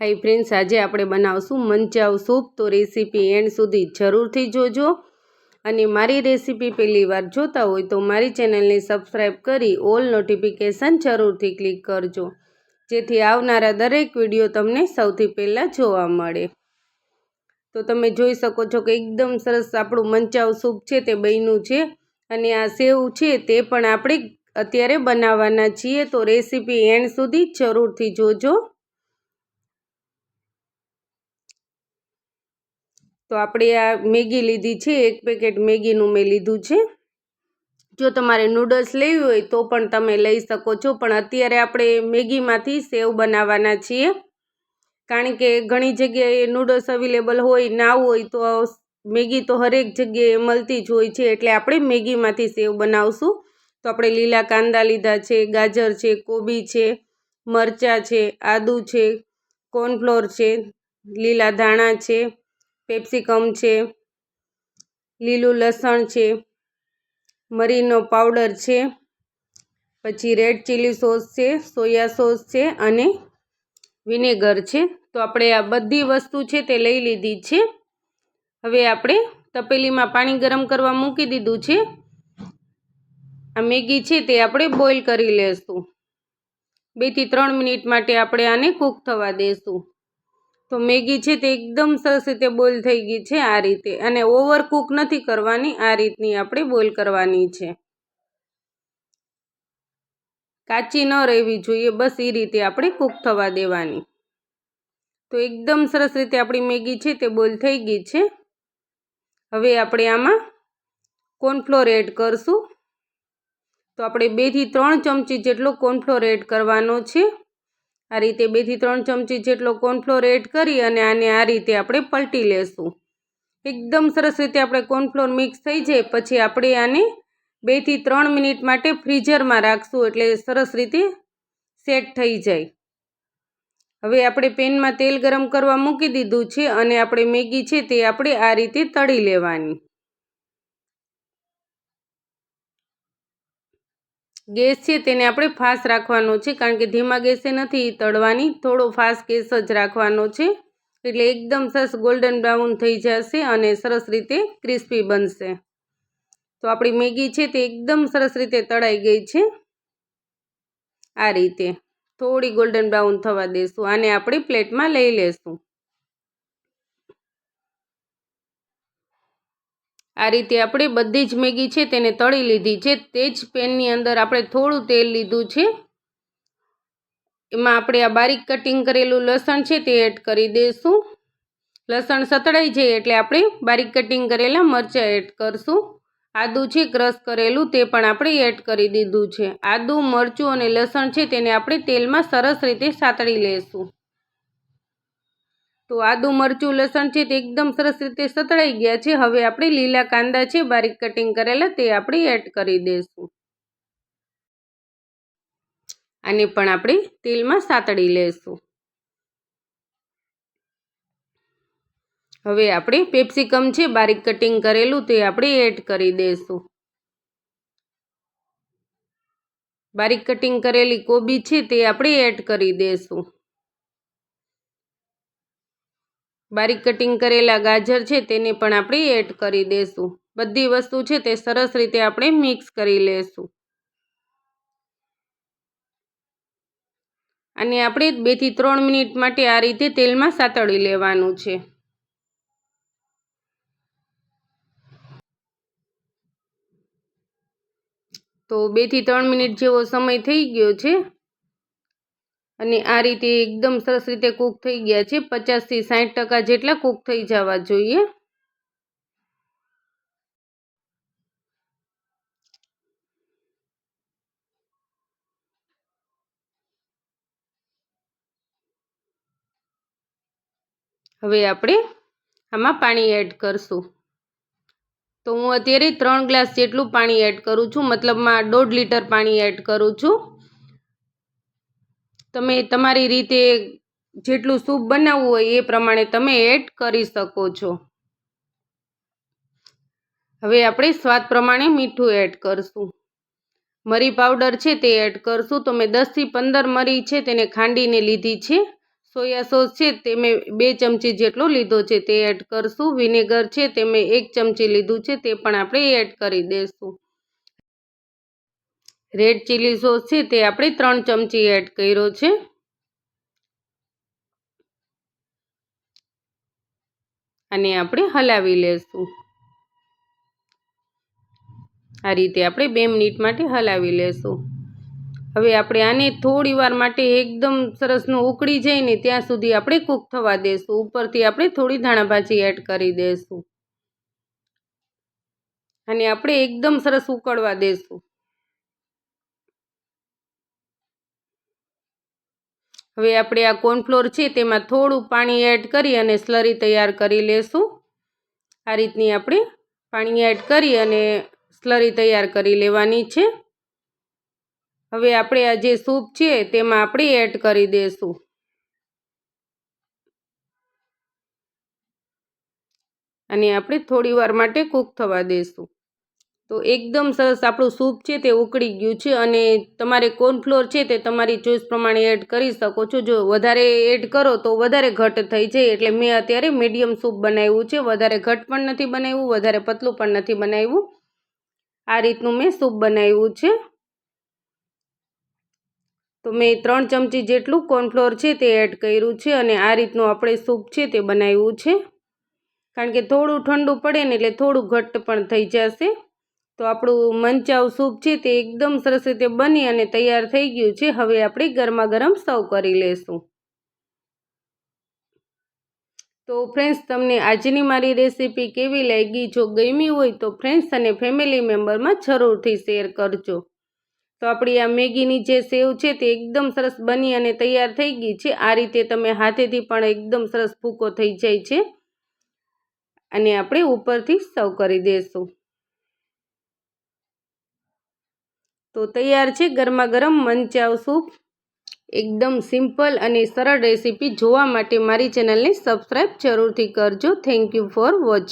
High friends, આજે આપણે બનાવશું મંચાવ સૂપ. તો રેસીપી એન્ડ સુધી જરૂરથી જોજો. અને મારી રેસીપી પહેલી વાર જોતા હોય તો મારી ચેનલને સબસ્ક્રાઈબ કરી ઓલ નોટિફિકેશન જરૂરથી ક્લિક કરજો. જેથી આવનારા દરેક વીડિયો તમને સૌથી પહેલાં જોવા મળે. તો તમે જોઈ શકો છો કે એકદમ સરસ આપણું મંચાવ સૂપ છે તે બન્યું છે. અને આ સેવ છે તે પણ આપણે અત્યારે બનાવવાના છીએ. તો રેસીપી એન્ડ સુધી જરૂરથી જોજો. તો આપણે આ મેગી લીધી છે, એક પેકેટ મેગીનું મેં લીધું છે. જો તમારે નૂડલ્સ લેવી હોય તો પણ તમે લઈ શકો છો, પણ અત્યારે આપણે મેગીમાંથી સેવ બનાવવાના છીએ. કારણ કે ઘણી જગ્યાએ નૂડલ્સ અવેલેબલ હોય, ના હોય તો મેગી તો હરેક જગ્યાએ મળતી જ હોય છે, એટલે આપણે મેગીમાંથી સેવ બનાવશું. તો આપણે લીલા કાંદા લીધા છે, ગાજર છે, કોબી છે, મરચાં છે, આદુ છે કોર્નફ્લોર છે, લીલા ધાણા છે પેપ્સિકમ છે, લીલું લસણ છે, મરીનો પાવડર છે, પછી રેડ ચીલી સોસ છે, સોયા સોસ છે અને વિનેગર છે. તો આપણે આ બધી વસ્તુ છે તે લઈ લીધી છે. હવે આપણે તપેલીમાં પાણી ગરમ કરવા મૂકી દીધું છે. આ મેગી છે તે આપણે બોઇલ કરી લેશું. બેથી ત્રણ મિનિટ માટે આપણે આને કૂક થવા દેશું. તો મેગી છે તે એકદમ સરસ રીતે બોલ થઈ ગઈ છે આ રીતે. અને ઓવર કૂક નથી કરવાની, આ રીતની આપણે બોલ કરવાની છે. કાચી ન રહેવી જોઈએ, બસ એ રીતે આપણે કૂક થવા દેવાની. તો એકદમ સરસ રીતે આપણી મેગી છે તે બોલ થઈ ગઈ છે. હવે આપણે આમાં કોર્નફ્લોર એડ કરશું. તો આપણે બેથી ત્રણ ચમચી જેટલો કોર્નફ્લોર એડ કરવાનો છે. આ રીતે બેથી ત્રણ ચમચી જેટલો કોર્નફ્લોર એડ કરી અને આને આ રીતે આપણે પલટી લેશું. એકદમ સરસ રીતે આપણે કોર્નફ્લોર મિક્સ થઈ જાય, પછી આપણે આને બેથી ત્રણ મિનિટ માટે ફ્રીઝરમાં રાખશું એટલે સરસ રીતે સેટ થઈ જાય. હવે આપણે પેનમાં તેલ ગરમ કરવા મૂકી દીધું છે અને આપણે મેગી છે તે આપણે આ રીતે તળી લેવાની. ગેસ છે તેને આપણે ફાસ્ટ રાખવાનો છે, કારણ કે ધીમા ગેસે નથી તળવાની, થોડો ફાસ્ટ ગેસ જ રાખવાનો છે. એટલે એકદમ સરસ ગોલ્ડન બ્રાઉન થઈ જશે અને સરસ રીતે ક્રિસ્પી બનશે. તો આપણી મેગી છે તે એકદમ સરસ રીતે તળાઈ ગઈ છે. આ રીતે થોડી ગોલ્ડન બ્રાઉન થવા દેશું, આને આપણે પ્લેટમાં લઈ લેશું. આ રીતે આપણે બધી જ મેગી છે તેને તળી લીધી છે. તે જ પેનની અંદર આપણે થોડું તેલ લીધું છે. એમાં આપણે આ બારીક કટિંગ કરેલું લસણ છે તે એડ કરી દઈશું લસણ સતળાઈ જાય એટલે આપણે બારીક કટિંગ કરેલા મરચાં એડ કરશું. આદું છે ક્રશ કરેલું તે પણ આપણે એડ કરી દીધું છે. આદું, મરચું અને લસણ છે તેને આપણે તેલમાં સરસ રીતે સાતળી લઈશું તો આદું મરચું લસણ છે તે એકદમ સરસ રીતે સતળાઈ ગયા છે. હવે આપણે લીલા કાંદા છે બારીક કટિંગ કરેલા તે આપણે એડ કરી દઈશું. આને પણ આપણે તેલમાં સાતળી લઈશું હવે આપણે પેપ્સિકમ છે બારીક કટિંગ કરેલું તે આપણે એડ કરી દઈશું. બારીક કટિંગ કરેલી કોબી છે તે આપણે એડ કરી દઈશું. બારીક કટિંગ કરેલા ગાજર છે તેને પણ આપણે એડ કરી દઈશું બધી વસ્તુ છે તે સરસ રીતે આપણે મિક્સ કરી લઈશું અને આપણે બેથી ત્રણ મિનિટ માટે આ રીતે તેલમાં સાતળી લેવાનું છે. તો બેથી ત્રણ મિનિટ જેવો સમય થઈ ગયો છે. અને આ રીતે એકદમ સરસ રીતે કૂક થઈ ગયા છે. પચાસથી સાઠ ટકા જેટલા કૂક થઈ જવા જોઈએ. હવે આપણે આમાં પાણી એડ કરશું. તો હું અત્યારે ત્રણ ગ્લાસ જેટલું પાણી એડ કરું છું. મતલબમાં દોઢ લીટર પાણી એડ કરું છું. તમે તમારી રીતે જેટલું સૂપ બનાવવું હોય એ પ્રમાણે તમે એડ કરી શકો છો. હવે આપણે સ્વાદ પ્રમાણે મીઠું એડ કરશું. મરી પાવડર છે તે એડ કરશું. તો મેં દસથી પંદર મરી છે તેને ખાંડીને લીધી છે. સોયા સોસ છે તે મેં બે ચમચી જેટલો લીધો છે તે એડ કરશું. વિનેગર છે તે મેં એક ચમચી લીધું છે તે પણ આપણે એડ કરી દઈશું રેડ ચીલી સોસ છે તે આપણે ત્રણ ચમચી એડ કર્યો છે. અને આપણે હલાવી લેશું. આ રીતે આપણે બે મિનિટ માટે હલાવી લેશું. હવે આપણે આને થોડી વાર માટે એકદમ સરસનું ઉકળી જાય ને ત્યાં સુધી આપણે કૂક થવા દેશું. ઉપરથી આપણે થોડી ધાણાભાજી એડ કરી દઈશું અને આપણે એકદમ સરસ ઉકળવા દેશું. હવે આપણે આ કોર્નફ્લોર છે તેમાં થોડું પાણી એડ કરી અને સ્લરી તૈયાર કરી લેશું. આ રીતની આપણે પાણી એડ કરી અને સ્લરી તૈયાર કરી લેવાની છે. હવે આપણે આ જે સૂપ છે તેમાં આપણે એડ કરી દઈશું અને આપણે થોડી વાર માટે કૂક થવા દઈશું તો એકદમ સરસ આપણું સૂપ છે તે ઉકળી ગયું છે અને તમારે કોર્નફ્લોર છે તે તમારી ચોઈસ પ્રમાણે એડ કરી શકો છો. જો વધારે એડ કરો તો વધારે ઘટ થઈ જાય એટલે મેં અત્યારે મીડિયમ સૂપ બનાવ્યું છે. વધારે ઘટ પણ નથી બનાવ્યું, વધારે પતલું પણ નથી બનાવ્યું. આ રીતનું મેં સૂપ બનાવ્યું છે. તો મેં ત્રણ ચમચી જેટલું કોર્નફ્લોર છે તે એડ કર્યું છે અને આ રીતનું આપણે સૂપ છે તે બનાવ્યું છે. કારણ કે થોડું ઠંડુ પડે ને એટલે થોડું ઘટ્ટ પણ થઈ જશે. તો આપણું મંચાવ સૂપ છે તે એકદમ સરસ રીતે બની અને તૈયાર થઈ ગયું છે. હવે આપણે ગરમા ગરમ સર્વ કરી લેશું. તો ફ્રેન્ડ્સ, તમને આજની મારી રેસીપી કેવી લાગી? જો ગમી હોય તો ફ્રેન્ડ્સ અને ફેમિલી મેમ્બરમાં જરૂરથી શેર કરજો. તો આપણી આ મેગીની જે સેવ છે તે એકદમ સરસ બની અને તૈયાર થઈ ગઈ છે. આ રીતે તમે હાથેથી પણ એકદમ સરસ ભૂકો થઈ જાય છે. અને આપણે ઉપરથી સર્વ કરી દઈશું તો તૈયાર છે ગરમા ગરમ મંચાવ સૂપ. એકદમ સિમ્પલ અને સરળ રેસીપી જોવા માટે મારી ચેનલને સબસ્ક્રાઈબ જરૂરથી કરજો. Thank you for watch.